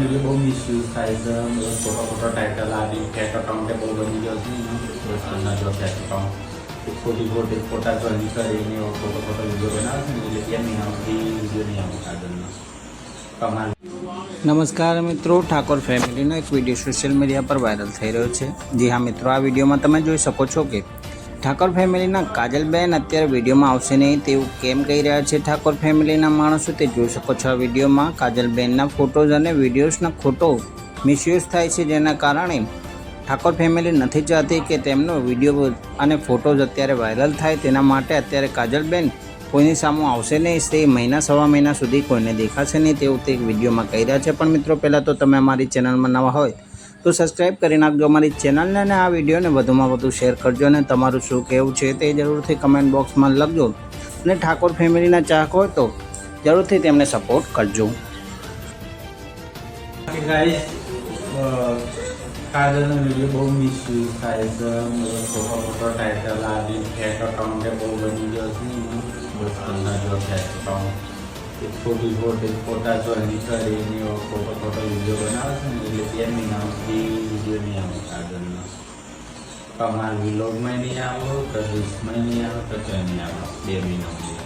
Video બહુ misuse થાય છે બધો ખોટો ખોટો ટાઇટલ આવી ફેક અકાઉન્ટે બહુ બની ગયો છે ફેક અકાઉન્ટ ખોટી ખોટી ખોટા જોઈન કરીને એવો ખોટો ખોટો વીડિયો બનાવે છે એટલે એમ નામથી વીડિયો નહીં આવતા આગળનો નમસ્કાર મિત્રો ઠાકોર ફેમિલીનો એક વીડિયો સોશિયલ મીડિયા પર વાયરલ થઈ રહ્યો છે। જી હા, મિત્રો, આ વિડીયોમાં તમે જોઈ શકો છો કે ઠાકોર ફેમિલીના કાજલબેન અત્યારે વિડીયોમાં આવશે નહીં. તેવું કેમ કહી રહ્યા છે ઠાકોર ફેમિલીના માણસો તે જોઈ શકો છો આ વિડીયોમાં. કાજલબેનના ફોટોઝ અને વિડીયોઝના ખોટો મિસયુઝ થાય છે જેના કારણે ઠાકોર ફેમિલી નથી ચાહતી કે તેમનો વીડિયો અને ફોટોઝ અત્યારે વાયરલ થાય. તેના માટે અત્યારે કાજલબેન કોઈની સામે આવશે નહીં. તે મહિના, સવા મહિના સુધી કોઈને દેખાશે નહીં. તેવું તે વિડીયોમાં કહી રહ્યા છે. પણ મિત્રો, પહેલાં તો તમે અમારી ચેનલમાં નવા હોય તો સબસ્ક્રાઈબ કરી નાખજો અમારી ચેનલને અને આ વિડીયોને વધુમાં વધુ શેર કરજો અને તમારું શું કહેવું છે તે જરૂરથી કમેન્ટ બોક્સમાં લખજો. અને ઠાકોર ફેમિલીના ચાહક હોય તો જરૂરથી તેમને સપોર્ટ કરજો. કાજલનો વીડિયો બહુ મિસયુઝ થાય છે. ખોટો ખોટો ટાઇટલ આવી ફેક અકાઉન્ટે બહુ બની ગયો છે. બસ આના ફેક અકાઉન્ટ ખોટી એક ખોટા જોઈન કરીને એની ખોટો ખોટો વીડિયો બનાવે છે ને, એટલે એમ નામથી વીડિયો નહીં આવે આગળનો તમારા વિલોગમાં નહીં આવો, તો રીલ્સમાં નહીં આવો ક્યાંય નહીં આવો, બે મહિના